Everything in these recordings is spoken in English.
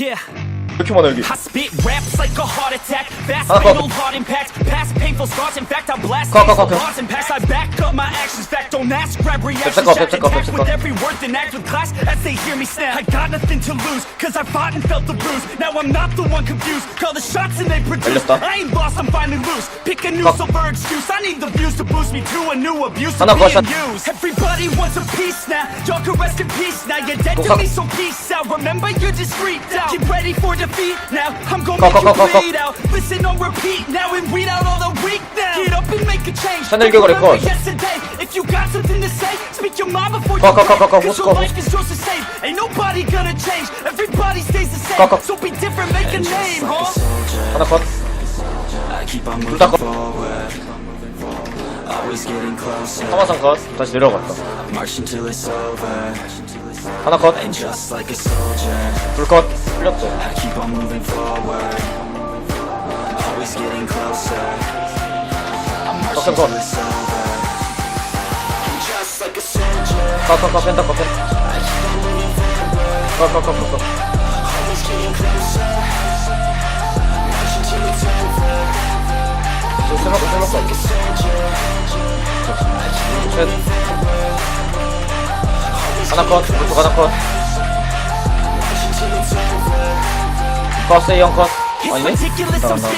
切 이렇게 많아 여기 I spit raps like a heart attack. Fast, Ah, fatal, go. hard impacts. Past painful scars. In fact, I blast Go, go, things go, go. laws and packs. I back up my actions. Fact, don't ask. Grab reactions. Pepsi, go, Jack Pepsi, go, attack Pepsi, with go. every word, then act with class as they hear me snap. I got nothing to lose, cause I fought and felt the bruise. Now I'm not the one confused. Call the shots and they produce. 걸렸다. I ain't lost, I'm finally loose. Pick a new Go. silver excuse. I need the views to boost me to a new abuse of 하나 더, being 샷. used. Everybody wants a piece now. Y'all can rest in peace now. You're dead to 가. me, so peace out. Remember, you're just freaked out. Get ready for defeat now. I'm gonna Go, make go, you go, go, go. bleed out. Listen on repeat now and weed out all the weak now. Get up and make a change. Channel Don't 교거래, remember 컷. yesterday. If you got something to say, speak your mind before 거, you 거, 거, 거, 거, Cause 호스 your 거, life is yours to save. Ain't nobody gonna change. Everybody stays the same. 거, 거. So be different, make a name, huh? 하나 컷 I keep on 하마산 컷 다시 내려갔다. 하나 컷. 불컷. 풀렸죠. 컷컷 컷. 컷컷컷 펜타 컷 펜타. 컷컷컷컷컷. 셋. 하나 컷 물고 하나 컷. 버스 형컷. 아니네? 나나나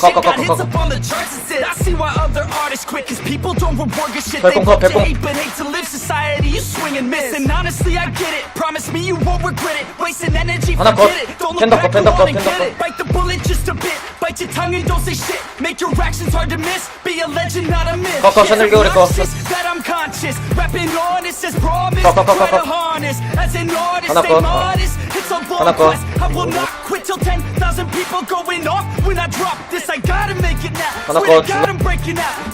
컷컷컷컷컷 People don't reward your shit. They love to hate but hate to live. Society, you swing and miss. And honestly, I get it. Promise me you won't regret it. Wasting energy, forget it. Don't look back, go on and get it. Bite the bullet just a bit. Bite your tongue and don't say shit. Make your actions hard to miss. Be a legend, not a myth. That I'm conscious. Rapping honest as promise. Try to harness. As an artist, stay modest. It's a long quest. I will not quit till 10,000 people going off. When I drop this, I gotta make it now. Swear to God, I'm breaking out.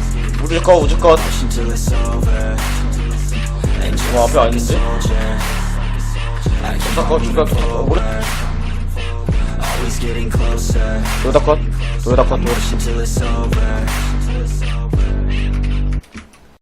우리 거 우주 거 와, 앞에 아닌데? 조사 거 주가 조사 거 우리 도요다 컷 도다컷. 도다컷.